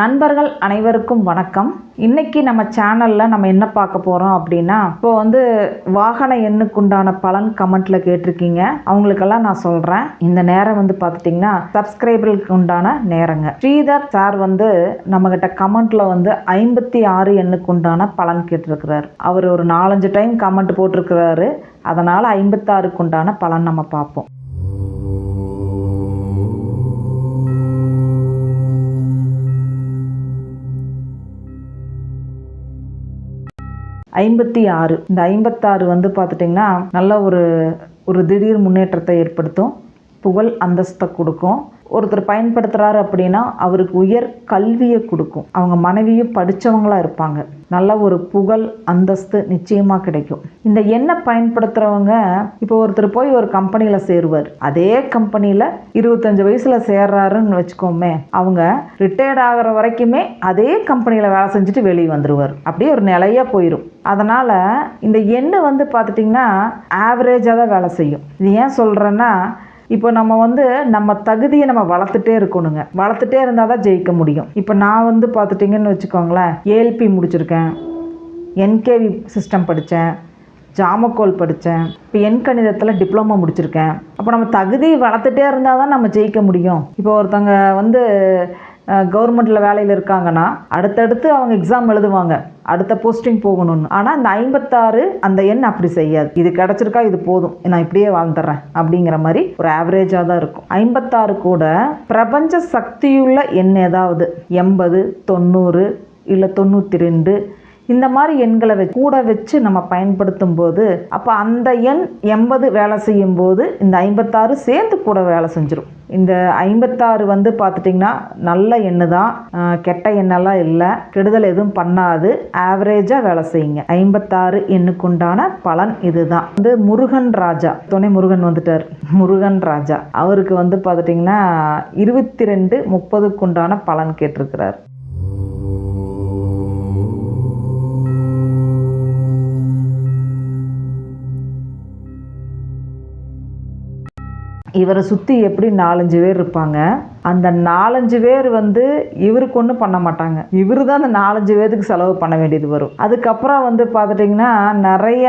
நண்பர்கள் அனைவருக்கும் வணக்கம். இன்னைக்கு நம்ம சேனலில் நம்ம என்ன பார்க்க போகிறோம் அப்படின்னா இப்போ வந்து வாகன எண்ணுக்குண்டான பலன் கமெண்ட்ல கேட்டிருக்கீங்க. அவங்களுக்கெல்லாம் நான் சொல்கிறேன் இந்த நேரம் வந்து பார்த்துட்டிங்கன்னா சப்ஸ்கிரைபர்களுக்கு உண்டான நேரங்க. ஸ்ரீதர் சார் வந்து நம்மக்கிட்ட கமெண்ட்ல வந்து ஐம்பத்தி ஆறு எண்ணுக்கு உண்டான பலன் கேட்டிருக்கிறார். அவர் ஒரு நாலஞ்சு டைம் கமெண்ட் போட்டிருக்கிறாரு. அதனால் ஐம்பத்தாறுக்கு உண்டான பலன் நம்ம பார்ப்போம். ஐம்பத்தி ஆறு. இந்த ஐம்பத்தாறு வந்து பார்த்துட்டிங்கன்னா நல்ல ஒரு ஒரு திடீர் முன்னேற்றத்தை ஏற்படுத்தும். புகழ் அந்தஸ்தை கொடுக்கும். ஒருத்தர் பயன்படுத்துகிறாரு அப்படின்னா அவருக்கு உயர் கல்வியை கொடுக்கும். அவங்க மனைவியும் படித்தவங்களாக இருப்பாங்க. நல்ல ஒரு புகழ் அந்தஸ்து நிச்சயமாக கிடைக்கும். இந்த எண்ணெய் பயன்படுத்துகிறவங்க இப்போ ஒருத்தர் போய் ஒரு கம்பெனியில் சேருவார். அதே கம்பெனியில் இருபத்தஞ்சு வயசில் சேர்றாருன்னு வச்சுக்கோமே அவங்க ரிட்டையர்ட் ஆகிற வரைக்குமே அதே கம்பெனியில் வேலை செஞ்சுட்டு வெளியே வந்துடுவார் அப்படியே ஒரு நிலையாக போயிடும் அதனால் இந்த எண்ணெய் வந்து பார்த்துட்டிங்கன்னா ஆவரேஜாக தான் வேலை செய்யும். இது ஏன் சொல்கிறேன்னா இப்போ நம்ம வந்து நம்ம தகுதியை நம்ம வளர்த்துட்டே இருக்கணுங்க. வளர்த்துட்டே இருந்தால் தான் ஜெயிக்க முடியும். இப்போ நான் வந்து பார்த்துட்டிங்கன்னு வச்சுக்கோங்களேன். ஏஎல்பி முடிச்சிருக்கேன். என்கேவி சிஸ்டம் படித்தேன் ஜாமக்கோல் படித்தேன் இப்போ என் கணிதத்தில் டிப்ளமோ முடிச்சிருக்கேன். அப்போ நம்ம தகுதியை வளர்த்துட்டே இருந்தால் தான் நம்ம ஜெயிக்க முடியும். இப்போ ஒருத்தங்க வந்து கவர்மெண்ட்டில் வேலையில் இருக்காங்கன்னா அடுத்தடுத்து அவங்க எக்ஸாம் எழுதுவாங்க. அடுத்த போஸ்டிங் போகணும்னு. ஆனால் இந்த ஐம்பத்தாறு அந்த எண் அப்படி செய்யாது. இது கிடச்சிருக்கா இது போதும். நான் இப்படியே வாழ்ந்துடுறேன். அப்படிங்கிற மாதிரி ஒரு ஆவரேஜாக தான் இருக்கும். ஐம்பத்தாறு கூட பிரபஞ்ச சக்தியுள்ள எண் ஏதாவது? எண்பது தொண்ணூறு இல்லை தொண்ணூற்றி ரெண்டு இந்த மாதிரி எண்களை வச்சு கூட வச்சு நம்ம பயன்படுத்தும் போது அப்போ அந்த எண் எண்பது வேலை செய்யும் போது இந்த ஐம்பத்தாறு சேர்ந்து கூட வேலை செஞ்சிடும் இந்த ஐம்பத்தாறு வந்து பார்த்துட்டிங்கன்னா நல்ல எண்ணு தான் கெட்ட எண்ணெல்லாம் இல்லை. கெடுதல் எதுவும் பண்ணாது. ஆவரேஜாக வேலை செய்யுங்க. ஐம்பத்தாறு எண்ணுக்குண்டான பலன் இதுதான். வந்து முருகன் ராஜா. துணை முருகன் வந்துட்டார். முருகன் ராஜா. அவருக்கு வந்து பார்த்துட்டிங்கன்னா இருபத்தி ரெண்டு முப்பதுக்குண்டான பலன் கேட்டிருக்கிறார். இவரை சுற்றி எப்படி நாலஞ்சு பேர் இருப்பாங்க? அந்த நாலஞ்சு பேர் வந்து இவருக்கு ஒன்றும் பண்ண மாட்டாங்க. இவர் தான் அந்த நாலஞ்சு பேருக்கு செலவு பண்ண வேண்டியது வரும். அதுக்கப்புறம் வந்து பார்த்துட்டிங்கன்னா நிறைய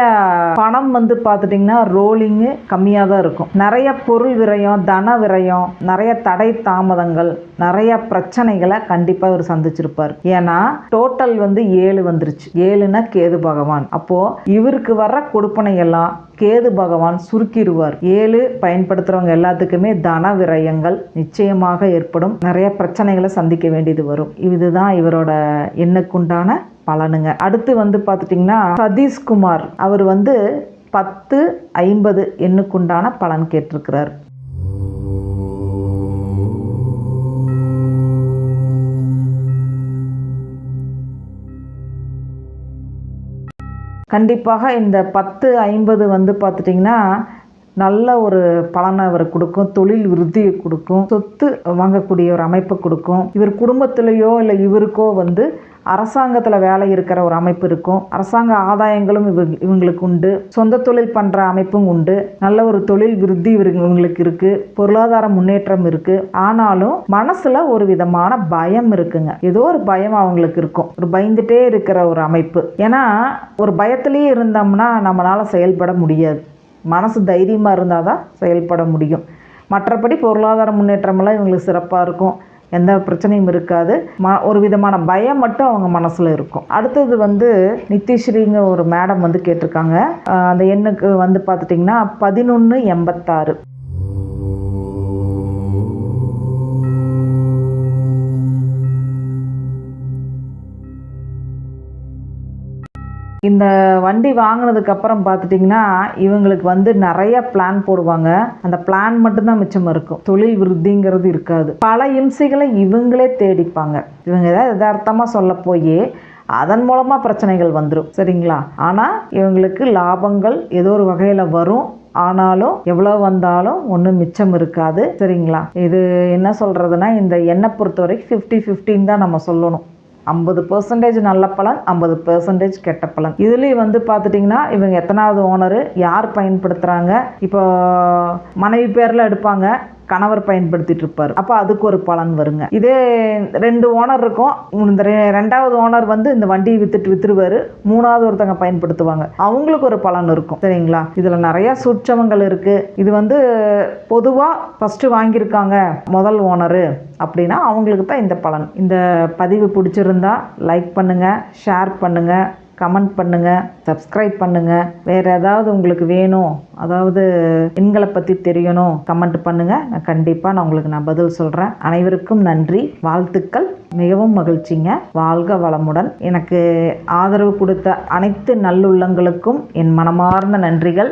பணம் வந்து பார்த்துட்டிங்கன்னா ரோலிங்கு கம்மியாக தான் இருக்கும். நிறைய பொருள் விரயம் தன விரயம் நிறைய தடை தாமதங்கள் நிறைய பிரச்சனைகளை கண்டிப்பாக இவர் சந்திச்சிருப்பார். ஏன்னா டோட்டல் வந்து ஏழு வந்துருச்சு. ஏழுனா கேது பகவான். அப்போது இவருக்கு வர்ற கொடுப்பனை எல்லாம் கேது பகவான் சுருக்கிடுவார் ஏழு பயன்படுத்துகிறவங்க எல்லாத்துக்குமே தன விரயங்கள் நிச்சயமாக ஏற்படும். நிறைய பிரச்சனைகளை சந்திக்க வேண்டியது வரும். இதுதான் இவரோட எண்ணுக்குண்டான பலனுங்க. அடுத்து வந்து பார்த்துட்டிங்கன்னா சதீஷ்குமார். அவர் வந்து பத்து ஐம்பது எண்ணுக்குண்டான பலன் கேட்டிருக்கிறார். கண்டிப்பாக இந்த பத்து ஐம்பது வந்து பார்த்துட்டிங்கன்னா நல்ல ஒரு பலனை அவர் கொடுக்கும் தொழில் விருத்தியை கொடுக்கும் சொத்து வாங்கக்கூடிய ஒரு அமைப்பை கொடுக்கும். இவர் குடும்பத்திலேயோ இல்லை இவருக்கோ வந்து அரசாங்கத்தில் வேலை இருக்கிற ஒரு அமைப்பு இருக்கும். அரசாங்க ஆதாயங்களும் இவ இவங்களுக்கு உண்டு. சொந்த தொழில் பண்ணுற அமைப்பும் உண்டு. நல்ல ஒரு தொழில் விருத்தி இவங்களுக்கு இருக்குது பொருளாதார முன்னேற்றம் இருக்குது ஆனாலும் மனசில் ஒரு விதமான பயம் இருக்குங்க. ஏதோ ஒரு பயம் அவங்களுக்கு இருக்கும். ஒரு பயந்துட்டே இருக்கிற ஒரு அமைப்பு. ஏன்னா ஒரு பயத்திலேயே இருந்தோம்னா நம்மளால் செயல்பட முடியாது. மனசு தைரியமாக இருந்தால் தான் செயல்பட முடியும். மற்றபடி பொருளாதார முன்னேற்றமெல்லாம் இவங்களுக்கு சிறப்பாக இருக்கும். எந்த பிரச்சனையும் இருக்காது. ம ஒரு விதமான பயம் மட்டும் அவங்க மனசில் இருக்கும். அடுத்தது வந்து நித்திஸ்ரீங்க ஒரு மேடம் வந்து கேட்டிருக்காங்க. அந்த எண்ணுக்கு வந்து பார்த்துட்டிங்கன்னா பதினொன்று எண்பத்தாறு. இந்த வண்டி வாங்கினதுக்கப்புறம் பார்த்துட்டிங்கன்னா இவங்களுக்கு வந்து நிறைய பிளான் போடுவாங்க. அந்த பிளான் மட்டும்தான் மிச்சம் இருக்கும். தொழில் விருத்திங்கிறது இருக்காது. பல இம்சைகளை இவங்களே தேடிப்பாங்க. இவங்க ஏதாவது யதார்த்தமாக சொல்ல போய் அதன் மூலமாக பிரச்சனைகள் வந்துடும் சரிங்களா? ஆனால் இவங்களுக்கு லாபங்கள் ஏதோ ஒரு வகையில் வரும். ஆனாலும் எவ்வளோ வந்தாலும் ஒன்றும் மிச்சம் இருக்காது. சரிங்களா? இது என்ன சொல்கிறதுனா இந்த எண்ணெய் பொறுத்த வரைக்கும் ஃபிஃப்டி ஃபிஃப்டின்னு தான் நம்ம சொல்லணும். ஐம்பது பர்சன்டேஜ் நல்ல பலன் ஐம்பது பர்சன்டேஜ் கெட்ட பலன். இதுலேயும் வந்து பார்த்துட்டிங்கன்னா இவங்க எத்தனாவது ஓனரு யார் பயன்படுத்துகிறாங்க இப்போ மனைவி பேரில் எடுப்பாங்க. கணவர் பயன்படுத்திட்டு இருப்பார் அப்போ அதுக்கு ஒரு பலன் வருங்க. இதே ரெண்டு ஓனர் இருக்கும். இந்த ரெ- ரெண்டாவது ஓனர் வந்து இந்த வண்டியை வித்துட்டு வித்துருவாரு. மூணாவது ஒருத்தங்க பயன்படுத்துவாங்க. அவங்களுக்கு ஒரு பலன் இருக்கும். சரிங்களா? இதுல நிறைய சூட்சமங்கள் இருக்கு. இது வந்து பொதுவா ஃபர்ஸ்ட் வாங்கியிருக்காங்க முதல் ஓனரு அப்படின்னா அவங்களுக்கு தான் இந்த பலன். இந்த பதிவு பிடிச்சிருந்தா லைக் பண்ணுங்க ஷேர் பண்ணுங்க. கமெண்ட் பண்ணுங்கள் சப்ஸ்கிரைப் பண்ணுங்கள் வேறு ஏதாவது உங்களுக்கு வேணும் அதாவது எண்களை பற்றி தெரியணும் கமெண்ட் பண்ணுங்கள் நான் கண்டிப்பாக நான் உங்களுக்கு நான் பதில் சொல்கிறேன் அனைவருக்கும் நன்றி. வாழ்த்துக்கள். மிகவும் மகிழ்ச்சிங்க. வாழ்க வளமுடன். எனக்கு ஆதரவு கொடுத்த அனைத்து நல்லுள்ளங்களுக்கும் என் மனமார்ந்த நன்றிகள்.